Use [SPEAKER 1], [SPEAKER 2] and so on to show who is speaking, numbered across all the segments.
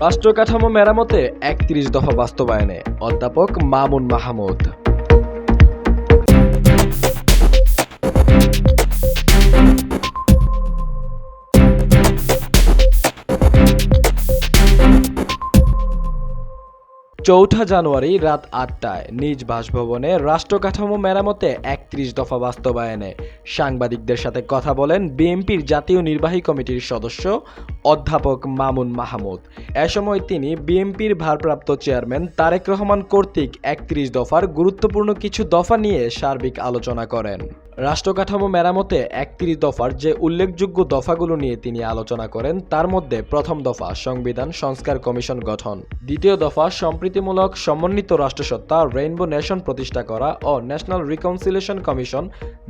[SPEAKER 1] রাষ্ট্র কাঠামো মেরামতে একত্রিশ দফা বাস্তবায়নে অধ্যাপক মামুন মাহমুদ। চৌঠা জানুয়ারি রাত আটটায় নিজ বাসভবনে রাষ্ট্র কাঠামো মেরামতে একত্রিশ দফা বাস্তবায়নে। সাংবাদিকদের সাথে কথা বলেন বিএনপির জাতীয় নির্বাহী কমিটির সদস্য অধ্যাপক মামুন মাহমুদ। এ সময় তিনি বিএনপির ভারপ্রাপ্ত চেয়ারম্যান তারেক রহমান কর্তৃক একত্রিশ দফার গুরুত্বপূর্ণ কিছু দফা নিয়ে সার্বিক আলোচনা করেন। রাষ্ট্র কাঠামো মেরামতে একত্রিশ দফার যে উল্লেখযোগ্য দফাগুলো নিয়ে তিনি আলোচনা করেন, তার মধ্যে প্রথম দফা সংবিধান সংস্কার কমিশন গঠন, দ্বিতীয় দফা সম্প্রীতিমূলক সমন্বিত রাষ্ট্রসত্তা রেইনবো নেশন প্রতিষ্ঠা করা ও ন্যাশনাল রিকনসিলেশন কমিশন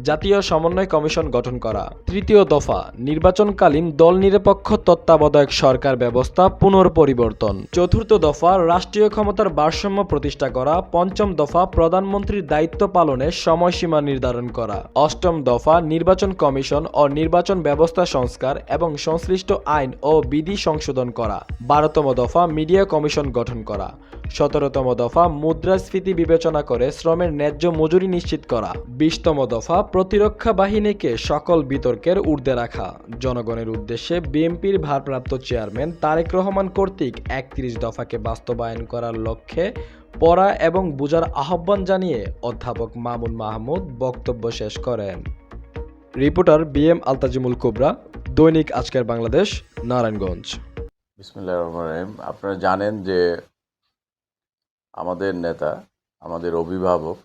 [SPEAKER 1] জাতীয় সমন্বয় কমিশন গঠন করা, তৃতীয় দফা নির্বাচনকালীন দল নিরপেক্ষ তত্ত্বাবধায়ক সরকার ব্যবস্থা পুনর্পরিবর্তন, চতুর্থ দফা রাষ্ট্রীয় ক্ষমতার ভারসাম্য প্রতিষ্ঠা করা, পঞ্চম দফা প্রধানমন্ত্রীর দায়িত্ব পালনে সময়সীমা নির্ধারণ করা। অষ্টম দফা নির্বাচন কমিশন ও নির্বাচন ব্যবস্থা সংস্কার এবং সংশ্লিষ্ট আইন ও বিধি সংশোধন করা। বারোতম দফা মিডিয়া কমিশন গঠন করা। সতেরোতম দফা মুদ্রাস্ফীতি বিবেচনা করে শ্রমের ন্যায্য মজুরি নিশ্চিত করা। বিশতম দফা প্রতিরক্ষা বাহিনীকে সকল বিতর্কের ঊর্ধ্বে রাখা। জনগণের উদ্দেশ্যে বিএনপির ভারপ্রাপ্ত চেয়ারম্যান তারেক রহমান কর্তৃক একত্রিশ দফাকে বাস্তবায়ন করার লক্ষ্যে পড়া এবং বোঝার আহ্বান জানিয়ে অধ্যাপক মামুন মাহমুদ বক্তব্য শেষ করেন। রিপোর্টার বিএম আলতাজিমুল কোবরা, দৈনিক আজকের বাংলাদেশ, নারায়ণগঞ্জ।
[SPEAKER 2] বিসমুল্লাহ রহমান রহিম। আপনারা জানেন যে আমাদের নেতা, আমাদের অভিভাবক,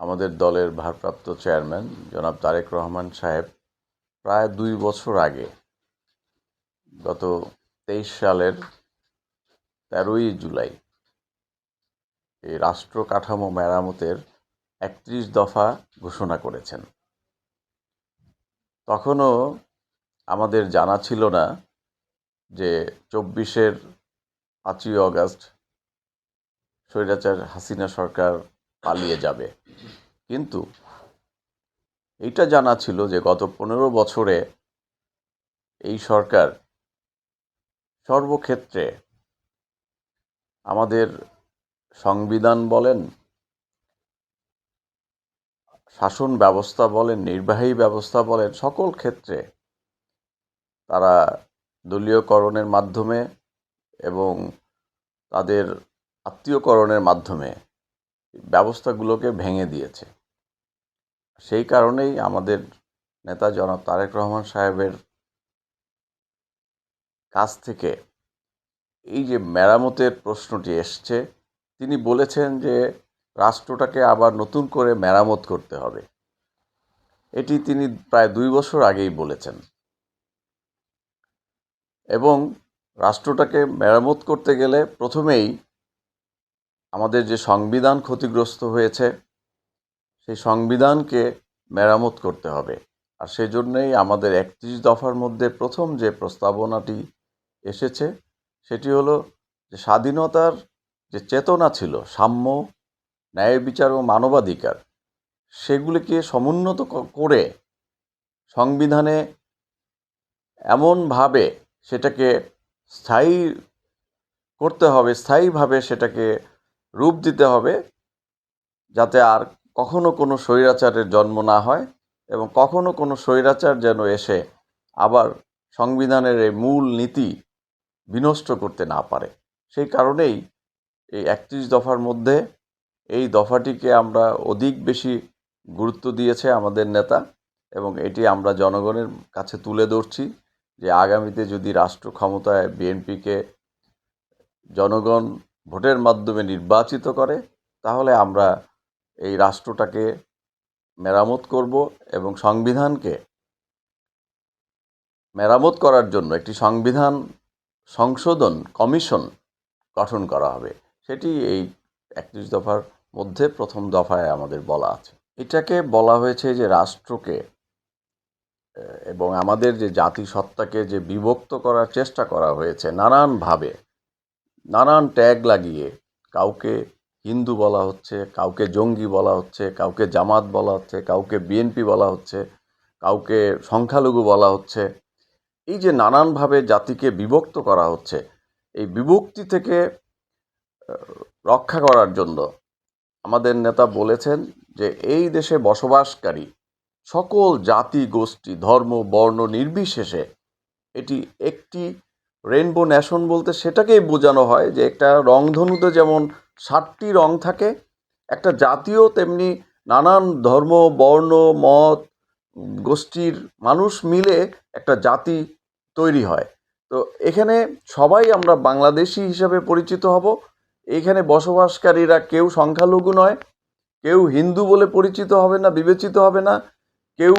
[SPEAKER 2] আমাদের দলের ভারপ্রাপ্ত চেয়ারম্যান জনাব তারেক রহমান সাহেব প্রায় দুই বছর আগে গত তেইশ সালের তেরোই জুলাই এই রাষ্ট্র কাঠামো মেরামতের একত্রিশ দফা ঘোষণা করেছেন। তখনও আমাদের জানা ছিল না যে চব্বিশের পাঁচই অগাস্ট স্বৈরাচার হাসিনা সরকার পালিয়ে যাবে। কিন্তু এইটা জানা ছিল যে গত পনেরো বছরে এই সরকার সর্বক্ষেত্রে আমাদের সংবিধান বলেন, শাসন ব্যবস্থা বলেন, নির্বাহী ব্যবস্থা বলেন, সকল ক্ষেত্রে তারা দলীয়করণের মাধ্যমে এবং তাদের আত্মীয়করণের মাধ্যমে ব্যবস্থাগুলোকে ভেঙে দিয়েছে। সেই কারণেই আমাদের নেতা জনাব তারেক রহমান সাহেবের কাছ থেকে এই যে মেরামতের প্রশ্নটি এসছে, তিনি বলেছেন যে রাষ্ট্রটাকে আবার নতুন করে মেরামত করতে হবে। এটি তিনি প্রায় দুই বছর আগেই বলেছেন। এবং রাষ্ট্রটাকে মেরামত করতে গেলে প্রথমেই আমাদের যে সংবিধান ক্ষতিগ্রস্ত হয়েছে, সেই সংবিধানকে মেরামত করতে হবে। আর সেজন্যই আমাদের একত্রিশ দফার মধ্যে প্রথম যে প্রস্তাবনাটি এসেছে, সেটি হলো যে স্বাধীনতার যে চেতনা ছিল, সাম্য, ন্যায় বিচার ও মানবাধিকার, সেগুলিকে সমুন্নত করে সংবিধানে এমনভাবে সেটাকে স্থায়ী করতে হবে, স্থায়ীভাবে সেটাকে রূপ দিতে হবে যাতে আর কখনো কোনো স্বৈরাচারের জন্ম না হয় এবং কখনো কোনো স্বৈরাচার যেন এসে আবার সংবিধানের এই মূল নীতি বিনষ্ট করতে না পারে। সেই কারণেই এই একত্রিশ দফার মধ্যে এই দফাটিকে আমরা অধিক বেশি গুরুত্ব দিয়েছে আমাদের নেতা এবং এটি আমরা জনগণের কাছে তুলে ধরছি যে আগামীতে যদি রাষ্ট্র ক্ষমতায় বিএনপিকে জনগণ ভোটের মাধ্যমে নির্বাচিত করে, তাহলে আমরা এই রাষ্ট্রটাকে মেরামত করব এবং সংবিধানকে মেরামত করার জন্য একটি সংবিধান সংশোধন কমিশন গঠন করা হবে। সেটি এই একত্রিশ দফার মধ্যে প্রথম দফায় আমাদের বলা আছে। এটাকে বলা হয়েছে যে রাষ্ট্রকে এবং আমাদের যে জাতিসত্তাকে যে বিভক্ত করার চেষ্টা করা হয়েছে নানানভাবে নানান ট্যাগ লাগিয়ে কাউকে হিন্দু বলা হচ্ছে, কাউকে জঙ্গি বলা হচ্ছে, কাউকে জামাত বলা হচ্ছে, কাউকে বিএনপি বলা হচ্ছে, কাউকে সংখ্যালঘু বলা হচ্ছে। এই যে নানানভাবে জাতিকে বিভক্ত করা হচ্ছে, এই বিভক্তি থেকে রক্ষা করার জন্য আমাদের নেতা বলেছেন যে এই দেশে বসবাসকারী সকল জাতি গোষ্ঠী, ধর্ম, বর্ণ নির্বিশেষে এটি একটি রেনবো ন্যাশন বলতে সেটাকেই বোঝানো হয় যে একটা রংধনুতে যেমন ষাটটি রং থাকে, একটা জাতীয় তেমনি নানান ধর্ম, বর্ণ, মত, গোষ্ঠীর মানুষ মিলে একটা জাতি তৈরি হয়। তো এখানে সবাই আমরা বাংলাদেশি হিসাবে পরিচিত হব। এখানে বসবাসকারীরা কেউ সংখ্যালঘু নয়, কেউ হিন্দু বলে পরিচিত হবে না, বিবেচিত হবে না, কেউ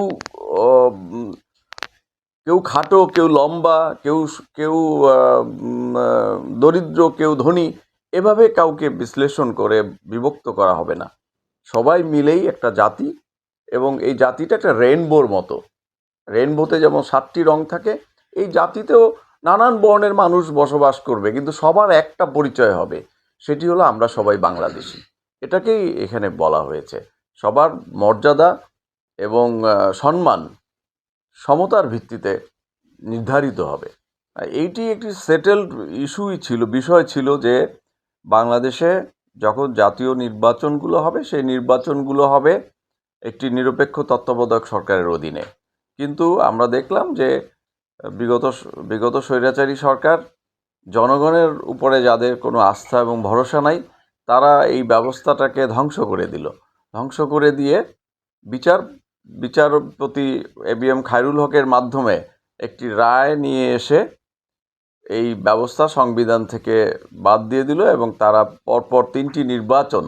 [SPEAKER 2] কেউ খাটো, কেউ লম্বা, কেউ কেউ দরিদ্র, কেউ ধনী, এভাবে কাউকে বিশ্লেষণ করে বিভক্ত করা হবে না। সবাই মিলেই একটা জাতি এবং এই জাতিটা একটা রেনবোর মতো। রেনবোতে যেমন সাতটি রং থাকে, এই জাতিতেও নানান বর্ণের মানুষ বসবাস করবে, কিন্তু সবার একটা পরিচয় হবে, সেটি হলো আমরা সবাই বাংলাদেশি। এটাকেই এখানে বলা হয়েছে। সবার মর্যাদা এবং সম্মান সমতার ভিত্তিতে নির্ধারিত হবে। এইটি একটি সেটেলড ইস্যুই ছিল, বিষয় ছিল যে বাংলাদেশে যখন জাতীয় নির্বাচনগুলো হবে, সেই নির্বাচনগুলো হবে একটি নিরপেক্ষ তত্ত্বাবধায়ক সরকারের অধীনে। কিন্তু আমরা দেখলাম যে বিগত বিগত স্বৈরাচারী সরকার, জনগণের উপরে যাদের কোনো আস্থা এবং ভরসা নাই, তারা এই ব্যবস্থাটাকে ধ্বংস করে দিল। ধ্বংস করে দিয়ে বিচার বিচারপতি এ বি এম খায়রুল হকের মাধ্যমে একটি রায় নিয়ে এসে এই ব্যবস্থা সংবিধান থেকে বাদ দিয়ে দিল এবং তারা পরপর তিনটি নির্বাচন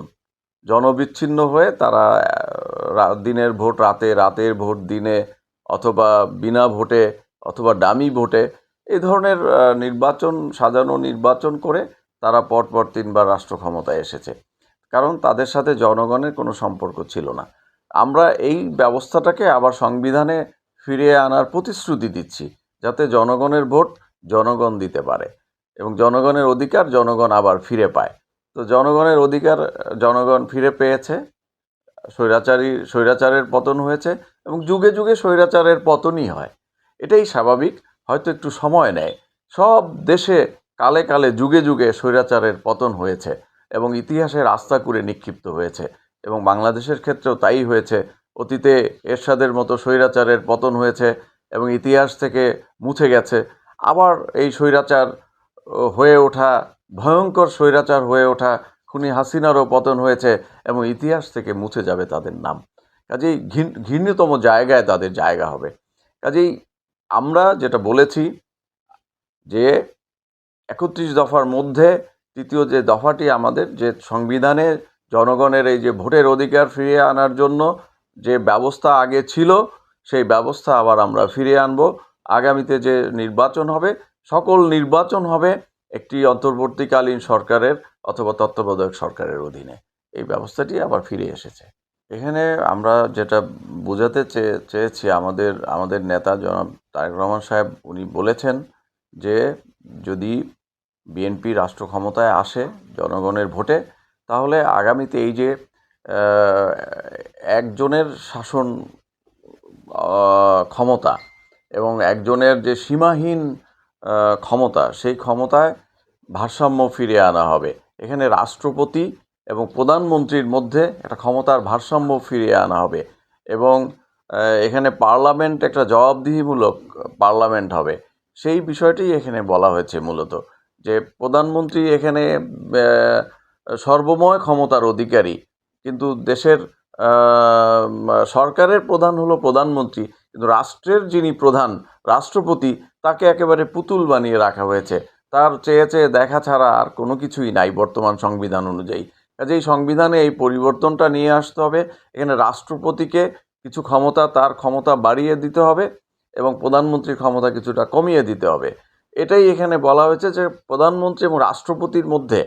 [SPEAKER 2] জনবিচ্ছিন্ন হয়ে তারা দিনের ভোট রাতে, রাতের ভোট দিনে অথবা বিনা ভোটে অথবা ডামি ভোটে এই ধরনের নির্বাচন, সাজানো নির্বাচন করে তারা পরপর তিনবার রাষ্ট্র ক্ষমতায় এসেছে। কারণ তাদের সাথে জনগণের কোনো সম্পর্ক ছিল না। আমরা এই ব্যবস্থাটাকে আবার সংবিধানে ফিরিয়ে আনার প্রতিশ্রুতি দিচ্ছি, যাতে জনগণের ভোট জনগণ দিতে পারে এবং জনগণের অধিকার জনগণ আবার ফিরে পায়। তো জনগণের অধিকার, জনগণ ফিরে পেয়েছে, স্বৈরাচারী, স্বৈরাচারের পতন হয়েছে এবং যুগে যুগে স্বৈরাচারের পতনই হয়। এটাই স্বাভাবিক, হয়তো একটু সময় নেয়। সব দেশে কালে কালে, যুগে যুগে স্বৈরাচারের পতন হয়েছে এবং ইতিহাসের আস্থা করে নিক্ষিপ্ত হয়েছে। এবং বাংলাদেশের ক্ষেত্রেও তাই হয়েছে। অতীতে এরশাদের মতো স্বৈরাচারের পতন হয়েছে এবং ইতিহাস থেকে মুছে গেছে। আবার এই স্বৈরাচার হয়ে ওঠা, ভয়ঙ্কর স্বৈরাচার হয়ে ওঠা খুনি হাসিনারও পতন হয়েছে এবং ইতিহাস থেকে মুছে যাবে তাদের নাম। কাজেই ঘৃণ- ঘৃণ্যতম জায়গায় তাদের জায়গা হবে। কাজেই আমরা যেটা বলেছি যে একত্রিশ দফার মধ্যে তৃতীয় যে দফাটি আমাদের যে সংবিধানে জনগণের এই যে ভোটের অধিকার ফিরিয়ে আনার জন্য যে ব্যবস্থা আগে ছিল, সেই ব্যবস্থা আবার আমরা ফিরিয়ে আনব। আগামীতে যে নির্বাচন হবে, সকল নির্বাচন হবে একটি অন্তর্বর্তীকালীন সরকারের অথবা তত্ত্বাবধায়ক সরকারের অধীনে। এই ব্যবস্থাটি আবার ফিরে এসেছে। এখানে আমরা যেটা বোঝাতে চেয়ে চেয়েছি, আমাদের আমাদের নেতা জনাব তারেক রহমান সাহেব, উনি বলেছেন যে যদি বিএনপি রাষ্ট্র ক্ষমতায় আসে জনগণের ভোটে তাহলে আগামীতে এই যে একজনের শাসন ক্ষমতা এবং একজনের যে সীমাহীন ক্ষমতা, সেই ক্ষমতায় ভারসাম্য ফিরিয়ে আনা হবে। এখানে রাষ্ট্রপতি এবং প্রধানমন্ত্রীর মধ্যে একটা ক্ষমতার ভারসাম্য ফিরিয়ে আনা হবে এবং এখানে পার্লামেন্ট একটা জবাবদিহিমূলক পার্লামেন্ট হবে। সেই বিষয়টি এখানে বলা হয়েছে মূলত যে, প্রধানমন্ত্রী এখানে সর্বময় ক্ষমতার অধিকারী। কিন্তু দেশের সরকারের প্রধান হলো প্রধানমন্ত্রী, কিন্তু রাষ্ট্রের যিনি প্রধান রাষ্ট্রপতি, তাকে একেবারে পুতুল বানিয়ে রাখা হয়েছে। তার চেয়ে চেয়ে দেখা ছাড়া আর কোনো কিছুই নাই বর্তমান সংবিধান অনুযায়ী। কাজে এই সংবিধানে এই পরিবর্তনটা নিয়ে আসতে হবে। এখানে রাষ্ট্রপতিকে কিছু ক্ষমতা, তার ক্ষমতা বাড়িয়ে দিতে হবে এবং প্রধানমন্ত্রীর ক্ষমতা কিছুটা কমিয়ে দিতে হবে। এটাই এখানে বলা হয়েছে যে প্রধানমন্ত্রী এবং রাষ্ট্রপতির মধ্যে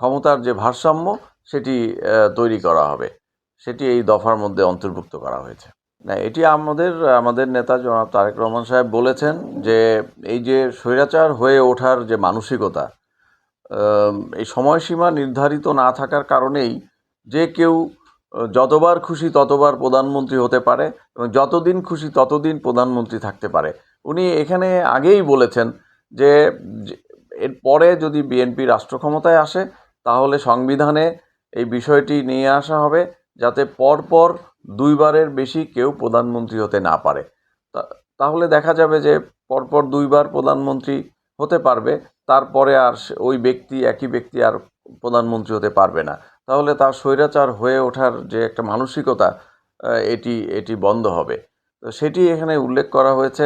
[SPEAKER 2] ক্ষমতার যে ভারসাম্য, সেটি তৈরি করা হবে। সেটি এই দফার মধ্যে অন্তর্ভুক্ত করা হয়েছে। না, এটি আমাদের আমাদের নেতা জনাব তারেক রহমান সাহেব বলেছেন যে, এই যে স্বৈরাচার হয়ে ওঠার যে মানসিকতা এই সময়সীমা নির্ধারিত না থাকার কারণেই যে কেউ, যতবার খুশি ততবার প্রধানমন্ত্রী হতে পারে এবং যতদিন খুশি ততদিন প্রধানমন্ত্রী থাকতে পারে। উনি এখানে আগেই বলেছেন যে যে, এরপরে যদি বিএনপি রাষ্ট্র ক্ষমতায় আসে তাহলে সংবিধানে এই বিষয়টি নিয়ে আসা হবে যাতে পরপর দুইবারের বেশি কেউ প্রধানমন্ত্রী হতে না পারে। তাহলে দেখা যাবে যে পরপর দুইবার প্রধানমন্ত্রী হতে পারবে, তারপরে আর ওই ব্যক্তি, একই ব্যক্তি আর প্রধানমন্ত্রী হতে পারবে না। তাহলে তার স্বৈরাচার হয়ে ওঠার যে একটা মানসিকতা এটি এটি বন্ধ হবে। তো সেটি এখানে উল্লেখ করা হয়েছে।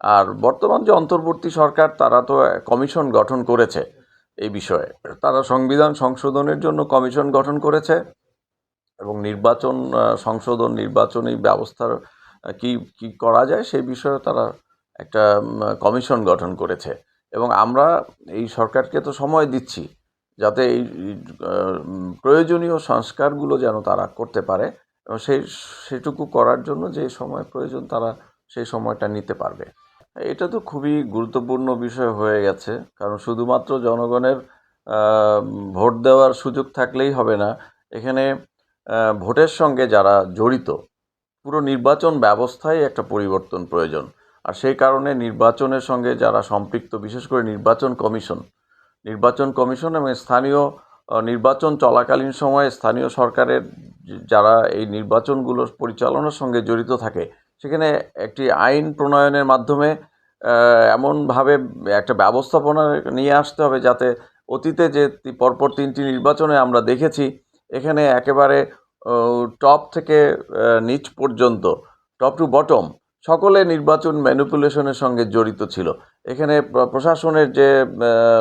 [SPEAKER 2] আর বর্তমান যে অন্তর্বর্তী সরকার, তারা তো কমিশন গঠন করেছে। এই বিষয়ে। তারা সংবিধান সংশোধনের জন্য কমিশন গঠন করেছে এবং নির্বাচন সংশোধন নির্বাচনী ব্যবস্থার কি কি করা যায় সেই বিষয়ে তারা একটা কমিশন গঠন করেছে। এবং আমরা এই সরকারকে তো সময় দিচ্ছি যাতে এই প্রয়োজনীয় সংস্কারগুলো যেন তারা করতে পারে এবং সেই, সেটুকু করার জন্য যে সময় প্রয়োজন তারা সেই সময়টা নিতে পারবে। এটা তো খুবই গুরুত্বপূর্ণ বিষয় হয়ে গেছে। কারণ শুধুমাত্র জনগণের ভোট দেওয়ার সুযোগ থাকলেই হবে না। এখানে ভোটের সঙ্গে যারা জড়িত, পুরো নির্বাচন ব্যবস্থায় একটা পরিবর্তন প্রয়োজন। আর সেই কারণে নির্বাচনের সঙ্গে যারা সম্পৃক্ত, বিশেষ করে নির্বাচন কমিশন নির্বাচন কমিশন এবং স্থানীয় নির্বাচন চলাকালীন সময়ে স্থানীয় সরকারের যারা এই নির্বাচনগুলো পরিচালনার সঙ্গে জড়িত থাকে সেখানে একটি আইন প্রণয়নের মাধ্যমে এমনভাবে একটা ব্যবস্থাপনা নিয়ে আসতে হবে যাতে অতীতে যে পরপর তিনটি নির্বাচনে আমরা দেখেছি, এখানে একেবারে টপ থেকে নিচ পর্যন্ত, টপ টু বটম, সকলে নির্বাচন ম্যানিপুলেশনের সঙ্গে জড়িত ছিল। এখানে প্রশাসনের যে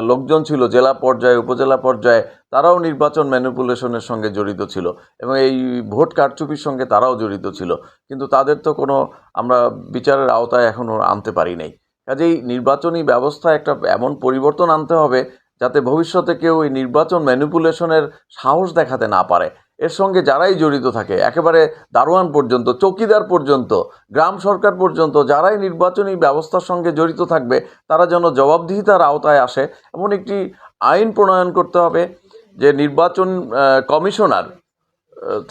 [SPEAKER 2] লোকজন ছিল, জেলা পর্যায়ে, উপজেলা পর্যায়ে তারাও নির্বাচন ম্যানিপুলেশনের সঙ্গে জড়িত ছিল এবং এই ভোট কারচুপির সঙ্গে তারাও জড়িত ছিল। কিন্তু তাদের তো কোনো আমরা বিচারের আওতায় এখনও আনতে পারি নাই। কাজেই নির্বাচনী ব্যবস্থা একটা এমন পরিবর্তন আনতে হবে যাতে ভবিষ্যতে কেউ এই নির্বাচন ম্যানিপুলেশনের সাহস দেখাতে না পারে। এর সঙ্গে যারাই জড়িত থাকে, একেবারে দারোয়ান পর্যন্ত, চৌকিদার পর্যন্ত, গ্রাম সরকার পর্যন্ত, যারাই নির্বাচনী ব্যবস্থার সঙ্গে জড়িত থাকবে, তারা যেন জবাবদিহিতার আওতায় আসে, এমন একটি আইন প্রণয়ন করতে হবে। যে নির্বাচন কমিশনার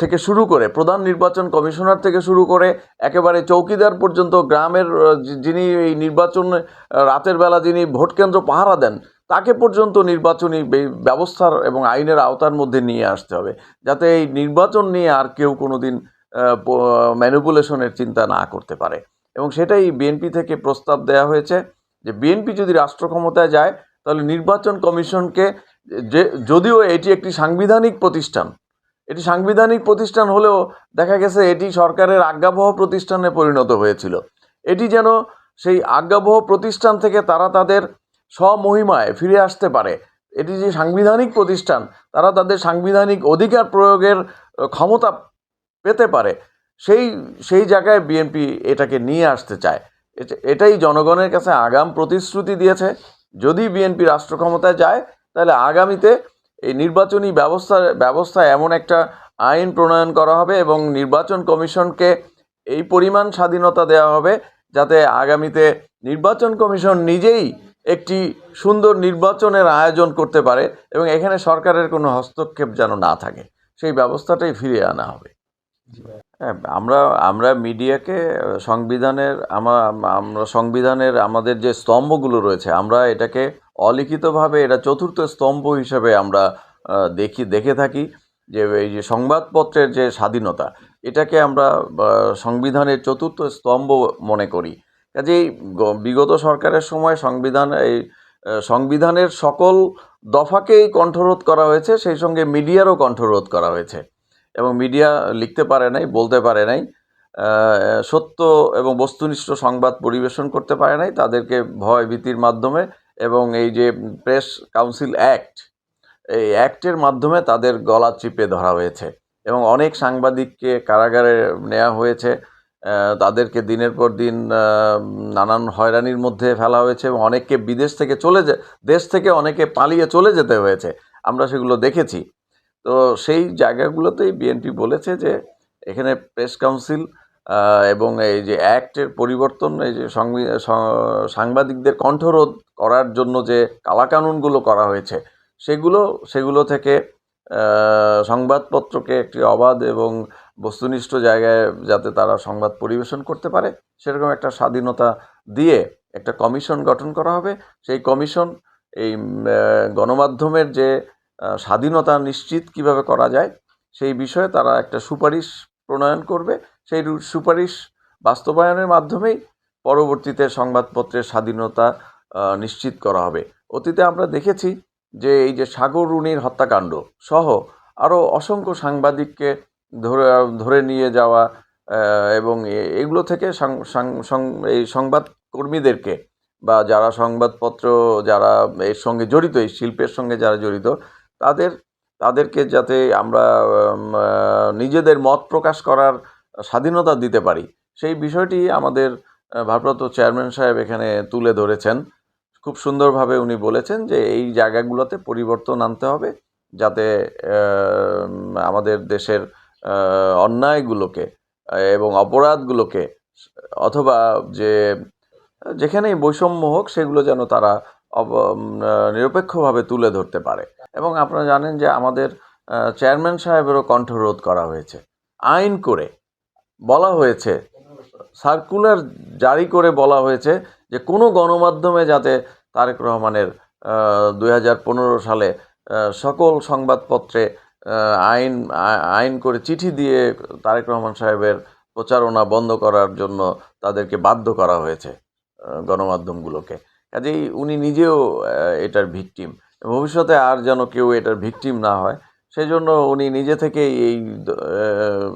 [SPEAKER 2] থেকে শুরু করে, প্রধান নির্বাচন কমিশনার থেকে শুরু করে একেবারে চৌকিদার পর্যন্ত গ্রামের যিনি এই নির্বাচন রাতের বেলা যিনি ভোট কেন্দ্র পাহারা দেন, তাকে পর্যন্ত নির্বাচনী ব্যবস্থার এবং আইনের আওতার মধ্যে নিয়ে আসতে হবে। যাতে এই নির্বাচন নিয়ে আর কেউ কোনো দিন ম্যানিপুলেশনের চিন্তা না করতে পারে। এবং সেটাই বিএনপি থেকে প্রস্তাব দেওয়া হয়েছে যে বিএনপি যদি রাষ্ট্র ক্ষমতায় যায়, তাহলে নির্বাচন কমিশনকে যে, যদিও এটি একটি সাংবিধানিক প্রতিষ্ঠান, এটি সাংবিধানিক প্রতিষ্ঠান হলেও দেখা গেছে এটি সরকারের আজ্ঞাবহ প্রতিষ্ঠানে পরিণত হয়েছিল। এটি যেন সেই আজ্ঞাবহ প্রতিষ্ঠান থেকে তারা তাদের স্বমহিমায় ফিরে আসতে পারে। এটি যে সাংবিধানিক প্রতিষ্ঠান, তারা তাদের সাংবিধানিক অধিকার প্রয়োগের ক্ষমতা পেতে পারে, সেই সেই জায়গায় বিএনপি এটাকে নিয়ে আসতে চায়। এটাই জনগণের কাছে আগাম প্রতিশ্রুতি দিয়েছে। যদি বিএনপি রাষ্ট্র ক্ষমতায় যায় তাহলে আগামীতে এই নির্বাচনী ব্যবস্থা ব্যবস্থা এমন একটা আইন প্রণয়ন করা হবে এবং নির্বাচন কমিশনকে এই পরিমাণ স্বাধীনতা দেওয়া হবে যাতে আগামীতে নির্বাচন কমিশন নিজেই একটি সুন্দর নির্বাচনের আয়োজন করতে পারে এবং এখানে সরকারের কোনো হস্তক্ষেপ যেন না থাকে। সেই ব্যবস্থাটাই ফিরিয়ে আনা হবে। হ্যাঁ আমরা আমরা মিডিয়াকে, সংবিধানের আমা, আমরা সংবিধানের আমাদের যে স্তম্ভগুলো রয়েছে, আমরা এটাকে অলিখিতভাবে এটা চতুর্থ স্তম্ভ হিসেবে আমরা দেখি, দেখে থাকি যে এই যে সংবাদপত্রের যে স্বাধীনতা, এটাকে আমরা সংবিধানের চতুর্থ স্তম্ভ মনে করি। কাজেই বিগত সরকারের সময় সংবিধান, এই সংবিধানের সকল দফাকেই কণ্ঠরোধ করা হয়েছে, সেই সঙ্গে মিডিয়ারও কণ্ঠরোধ করা হয়েছে। এবং মিডিয়া লিখতে পারে নাই, বলতে পারে নাই সত্য এবং বস্তুনিষ্ঠ সংবাদ পরিবেশন করতে পারে নাই, তাদেরকে ভয় ভীতির মাধ্যমে এবং এই যে প্রেস কাউন্সিল অ্যাক্ট, এই অ্যাক্টের মাধ্যমে তাদের গলা চিপে ধরা হয়েছে এবং অনেক সাংবাদিককে কারাগারে নেওয়া হয়েছে। তাদেরকে দিনের পর দিন নানান হয়রানির মধ্যে ফেলা হয়েছে এবং অনেককে বিদেশ থেকে চলে যে, দেশ থেকে অনেকে পালিয়ে চলে যেতে হয়েছে। আমরা সেগুলো দেখেছি। তো সেই জায়গাগুলোতেই বিএনপি বলেছে যে, এখানে প্রেস কাউন্সিল এবং এই যে অ্যাক্টের পরিবর্তন, এই যে সাংবাদিকদের কণ্ঠরোধ করার জন্য যে কালাকানুনগুলো করা হয়েছে, সেগুলো সেগুলো থেকে সংবাদপত্রকে একটি অবাধ এবং বস্তুনিষ্ঠ জায়গায় যাতে তারা সংবাদ পরিবেশন করতে পারে, সেরকম একটা স্বাধীনতা দিয়ে একটা কমিশন গঠন করা হবে। সেই কমিশন, এই গণমাধ্যমের যে স্বাধীনতা নিশ্চিত কীভাবে করা যায়, সেই বিষয়ে তারা একটা সুপারিশ প্রণয়ন করবে। সেই সুপারিশ বাস্তবায়নের মাধ্যমেই পরবর্তীতে সংবাদপত্রের স্বাধীনতা নিশ্চিত করা হবে। অতীতে আমরা দেখেছি যে এই যে সাগর রুনির হত্যাকাণ্ড সহ আরও অসংখ্য সাংবাদিককে ধরে ধরে নিয়ে যাওয়া এবং এগুলো থেকে এই সংবাদকর্মীদেরকে বা যারা সংবাদপত্র, যারা এর সঙ্গে জড়িত, এই শিল্পের সঙ্গে যারা জড়িত, তাদের তাদেরকে যাতে আমরা নিজেদের মত প্রকাশ করার স্বাধীনতা দিতে পারি। সেই বিষয়টি আমাদের ভারপ্রাপ্ত চেয়ারম্যান সাহেব এখানে তুলে ধরেছেন। খুব সুন্দরভাবে উনি বলেছেন যে এই জায়গাগুলোতে পরিবর্তন আনতে হবে যাতে আমাদের দেশের অন্যায়গুলোকে এবং অপরাধগুলোকে, অথবা যে, যেখানেই বৈষম্য হোক সেগুলো যেন তারা নিরপেক্ষভাবে তুলে ধরতে পারে। এবং আপনারা জানেন যে আমাদের চেয়ারম্যান সাহেবেরও কণ্ঠরোধ করা হয়েছে। আইন করে বলা হয়েছে, সার্কুলার জারি করে বলা হয়েছে যে কোনো গণমাধ্যমে যাতে তারেক রহমানের দুই হাজার পনেরো সালে সকল সংবাদপত্রে আইন আইন করে চিঠি দিয়ে তারেক রহমান সাহেবের প্রচারণা বন্ধ করার জন্য তাদেরকে বাধ্য করা হয়েছে গণমাধ্যমগুলোকে। কাজেই উনি নিজেও এটার ভিকটিম। ভবিষ্যতে আর যেন কেউ এটার ভিকটিম না হয় সেই জন্য উনি নিজে থেকেই এই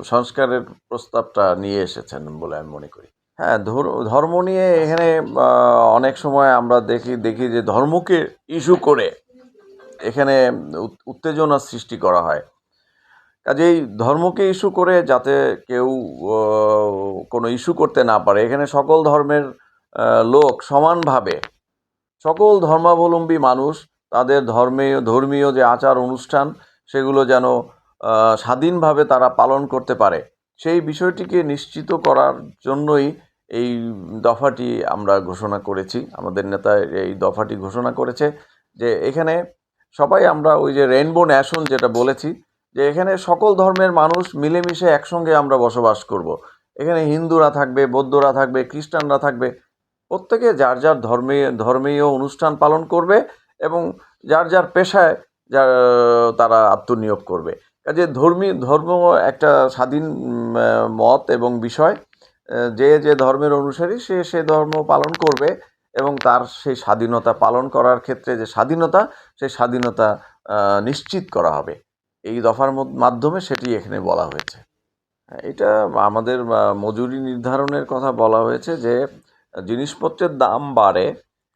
[SPEAKER 2] সংস্কারের প্রস্তাবটা নিয়ে এসেছেন বলে আমি মনে করি। হ্যাঁ ধর- ধর্ম নিয়ে এখানে অনেক সময় আমরা দেখি দেখি যে ধর্মকে ইস্যু করে এখানে উত- উত্তেজনা সৃষ্টি করা হয়। কাজেই ধর্মকে ইস্যু করে যাতে কেউ কোনো ইস্যু করতে না পারে। এখানে সকল ধর্মের লোক সমানভাবে সকল ধর্মাবলম্বী মানুষ তাদের ধর্মীয় ধর্মীয় যে আচার অনুষ্ঠান, সেগুলো যেন স্বাধীনভাবে তারা পালন করতে পারে সেই বিষয়টিকে নিশ্চিত করার জন্যই এই দফাটি আমরা ঘোষণা করেছি আমাদের নেতা এই দফাটি ঘোষণা করেছে যে এখানে সবাই আমরা ওই যে রেইনবো ন্যাশন যেটা বলেছি, যে এখানে সকল ধর্মের মানুষ মিলেমিশে একসঙ্গে আমরা বসবাস করব। এখানে হিন্দুরা থাকবে, বৌদ্ধরা থাকবে, খ্রিস্টানরা থাকবে প্রত্যেকে যার যার ধর্মীয় ধর্মীয় অনুষ্ঠান পালন করবে এবং যার যার পেশায় যা তারা আত্মনিয়োগ করবে। কাজে ধর্মী ধর্ম একটা স্বাধীন মত এবং বিষয় যে যে ধর্মের অনুসারী সে সে ধর্ম পালন করবে এবং তার সেই স্বাধীনতা পালন করার ক্ষেত্রে যে স্বাধীনতা সেই স্বাধীনতা নিশ্চিত করা হবে। এই দফার মাধ্যমে সেটি এখানে বলা হয়েছে। হ্যাঁ, এটা আমাদের মজুরি নির্ধারণের কথা বলা হয়েছে যে জিনিসপত্রের দাম বাড়ে,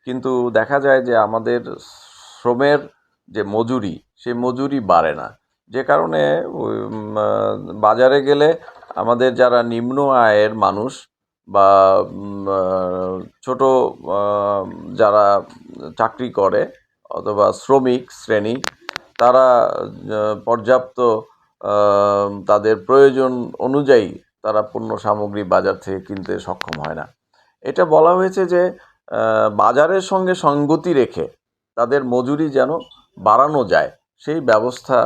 [SPEAKER 2] কিন্তু দেখা যায় যে আমাদের শ্রমের যে মজুরি, সেই মজুরি বাড়ে না। যে কারণে বাজারে গেলে আমাদের যারা নিম্ন আয়ের মানুষ বা ছোট যারা চাকরি করে অথবা শ্রমিক শ্রেণি, তারা পর্যাপ্ত তাদের প্রয়োজন অনুযায়ী তারা পণ্য সামগ্রী বাজার থেকে কিনতে সক্ষম হয় না। এটা বলা হয়েছে যে বাজারের সঙ্গে সঙ্গতি রেখে তাদের মজুরি যেন বাড়ানো যায়, সেই ব্যবস্থা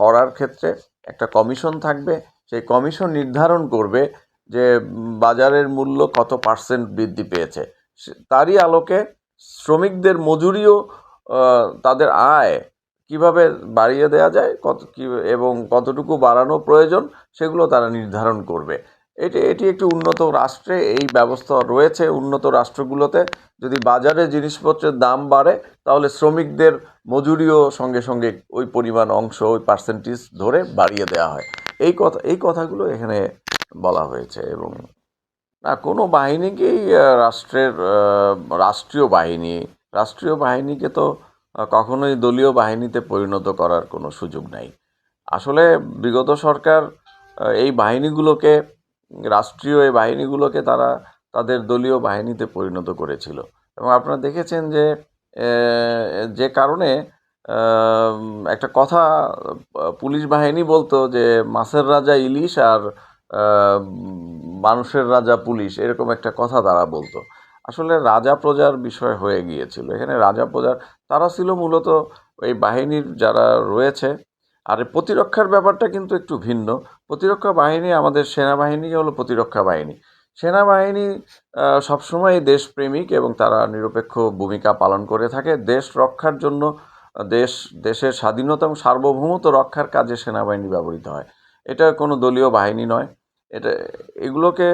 [SPEAKER 2] করার ক্ষেত্রে একটা কমিশন থাকবে। সেই কমিশন নির্ধারণ করবে যে বাজারের মূল্য কত পার্সেন্ট বৃদ্ধি পেয়েছে। তারই আলোকে শ্রমিকদের মজুরিও তাদের আয় কীভাবে বাড়িয়ে দেওয়া যায়, কত, কী, এবং কতটুকু বাড়ানো প্রয়োজন, সেগুলো তারা নির্ধারণ করবে। এটি এটি একটি উন্নত রাষ্ট্রে এই ব্যবস্থা রয়েছে। উন্নত রাষ্ট্রগুলোতে যদি বাজারে জিনিসপত্রের দাম বাড়ে, তাহলে শ্রমিকদের মজুরিও সঙ্গে সঙ্গে ওই পরিমাণ অংশ, ওই পার্সেন্টেজ ধরে বাড়িয়ে দেওয়া হয়। এই কথা, এই কথাগুলো এখানে বলা হয়েছে এবং না, কোনো বাহিনীকেই রাষ্ট্রের রাষ্ট্রীয় বাহিনী, রাষ্ট্রীয় বাহিনীকে তো কখনোই দলীয় বাহিনীতে পরিণত করার কোনো সুযোগ নাই। আসলে বিগত সরকার এই বাহিনীগুলোকে রাষ্ট্রীয় এই বাহিনীগুলোকে তারা তাদের দলীয় বাহিনীতে পরিণত করেছিল। এবং আপনারা দেখেছেন যে যে কারণে একটা কথা পুলিশ বাহিনী বলতো যে, মাছের রাজা ইলিশ আর মানুষের রাজা পুলিশ, এরকম একটা কথা তারা বলতো। আসলে রাজা প্রজার বিষয় হয়ে গিয়েছিল। এখানে রাজা প্রজার, তারা ছিল মূলত এই বাহিনীর যারা রয়েছে আর প্রতিরক্ষার ব্যাপারটা কিন্তু একটু ভিন্ন। প্রতিরক্ষা বাহিনী আমাদের সেনাবাহিনী হলো প্রতিরক্ষা বাহিনী। সেনাবাহিনী সবসময় দেশপ্রেমিক এবং তারা নিরপেক্ষ ভূমিকা পালন করে থাকে। দেশ রক্ষার জন্য, দেশ, দেশের স্বাধীনতা এবং সার্বভৌমত্ব রক্ষার কাজে সেনাবাহিনী ব্যবহৃত হয়। এটা কোনো দলীয় বাহিনী নয়। এটা, এগুলোকে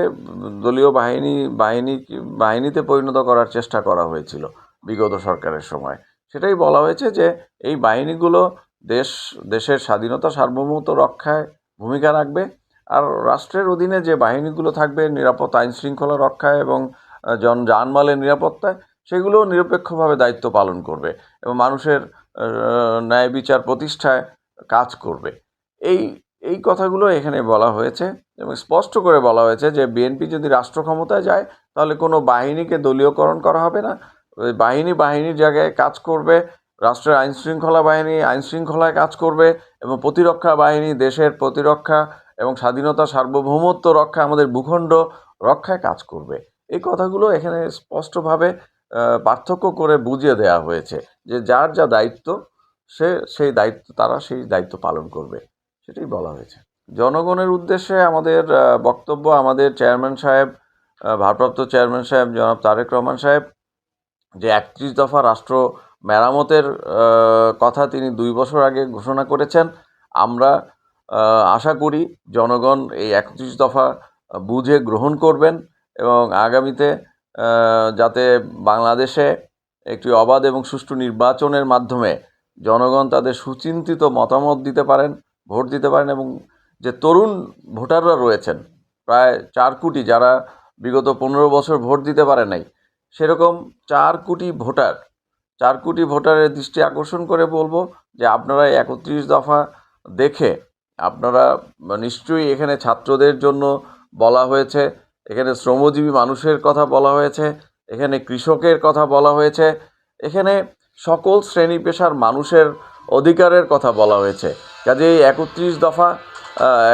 [SPEAKER 2] দলীয় বাহিনী বাহিনী, বাহিনীতে পরিণত করার চেষ্টা করা হয়েছিল বিগত সরকারের সময়। সেটাই বলা হয়েছে যে, এই বাহিনীগুলো দেশ, দেশের স্বাধীনতা সার্বভৌমত্ব রক্ষায় ভূমিকা রাখবে। আর রাষ্ট্রের অধীনে যে বাহিনীগুলো থাকবে নিরাপত্তা আইন শৃঙ্খলা রক্ষায় এবং জন জানমালের নিরাপত্তায় সেগুলো নিরপেক্ষভাবে দায়িত্ব পালন করবে এবং মানুষের ন্যায় বিচার প্রতিষ্ঠায় কাজ করবে। এই এই কথাগুলো এখানে বলা হয়েছে এবং স্পষ্ট করে বলা হয়েছে যে বিএনপি যদি রাষ্ট্র ক্ষমতায় যায়, তাহলে কোনো বাহিনীকে দলীয়করণ করা হবে না। বাহিনী বাহিনীর জায়গায় কাজ করবে রাষ্ট্রের আইন শৃঙ্খলা বাহিনী আইন শৃঙ্খলায় কাজ করবে এবং প্রতিরক্ষা বাহিনী দেশের প্রতিরক্ষা এবং স্বাধীনতা সার্বভৌমত্ব রক্ষা আমাদের ভূখণ্ড রক্ষায় কাজ করবে। এই কথাগুলো এখানে স্পষ্টভাবে পার্থক্য করে বুঝিয়ে দেওয়া হয়েছে যে যার যা দায়িত্ব, সে সেই দায়িত্ব, তারা সেই দায়িত্ব পালন করবে। সেটাই বলা হয়েছে। জনগণের উদ্দেশ্যে আমাদের বক্তব্য আমাদের চেয়ারম্যান সাহেব ভারপ্রাপ্ত চেয়ারম্যান সাহেব জনাব তারেক রহমান সাহেব যে একত্রিশ দফা রাষ্ট্র মেরামতের কথা তিনি দুই বছর আগে ঘোষণা করেছেন। আমরা আশা করি জনগণ এই একত্রিশ দফা বুঝে গ্রহণ করবেন এবং আগামীতে যাতে বাংলাদেশে একটি অবাধ এবং সুষ্ঠু নির্বাচনের মাধ্যমে জনগণ তাদের সুচিন্তিত মতামত দিতে পারেন, ভোট দিতে পারেন এবং যে তরুণ ভোটাররা রয়েছেন, প্রায় চার কোটি যারা বিগত পনেরো বছর ভোট দিতে পারে নাই, সেরকম চার কোটি ভোটার চার কোটি ভোটারের দৃষ্টি আকর্ষণ করে বলব যে আপনারা একত্রিশ দফা দেখে আপনারা নিশ্চয়ই এখানে ছাত্রদের জন্য বলা হয়েছে, এখানে শ্রমজীবী মানুষের কথা বলা হয়েছে, এখানে কৃষকের কথা বলা হয়েছে, এখানে সকল শ্রেণি পেশার মানুষের অধিকারের কথা বলা হয়েছে। কাজেই একত্রিশ দফা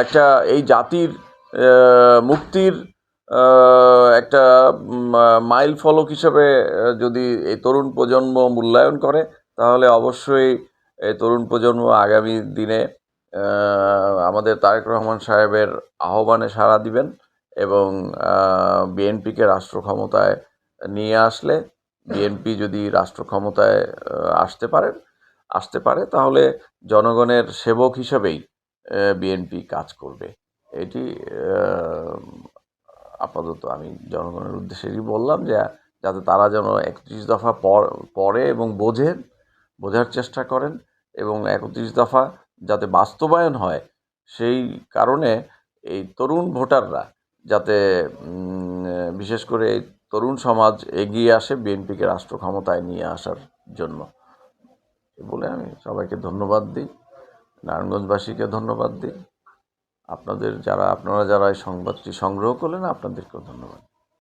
[SPEAKER 2] একটা এই জাতির মুক্তির একটা মাইল ফলক হিসেবে যদি এই তরুণ প্রজন্ম মূল্যায়ন করে, তাহলে অবশ্যই এই তরুণ প্রজন্ম আগামী দিনে আমাদের তারেক রহমান সাহেবের আহ্বানে সাড়া দিবেন এবং বিএনপিকে রাষ্ট্র ক্ষমতায় নিয়ে আসলে, বিএনপি যদি রাষ্ট্র ক্ষমতায় আসতে পারেন আসতে পারে, তাহলে জনগণের সেবক হিসেবেই বিএনপি কাজ করবে। এটি আপাতত আমি জনগণের উদ্দেশ্যেই বললাম যে, যাতে তারা যেন একত্রিশ দফা পড়ে এবং বোঝেন বোঝার চেষ্টা করেন এবং একত্রিশ দফা যাতে বাস্তবায়ন হয়, সেই কারণে এই তরুণ ভোটাররা যাতে বিশেষ করে এই তরুণ সমাজ এগিয়ে আসে বিএনপিকে রাষ্ট্র ক্ষমতায় নিয়ে আসার জন্য। বলে আমি সবাইকে ধন্যবাদ দিই, নারায়ণগঞ্জবাসীকে ধন্যবাদ দিই। আপনাদের যারা আপনারা যারা এই সংবাদটি সংগ্রহ করলেন আপনাদেরকেও ধন্যবাদ।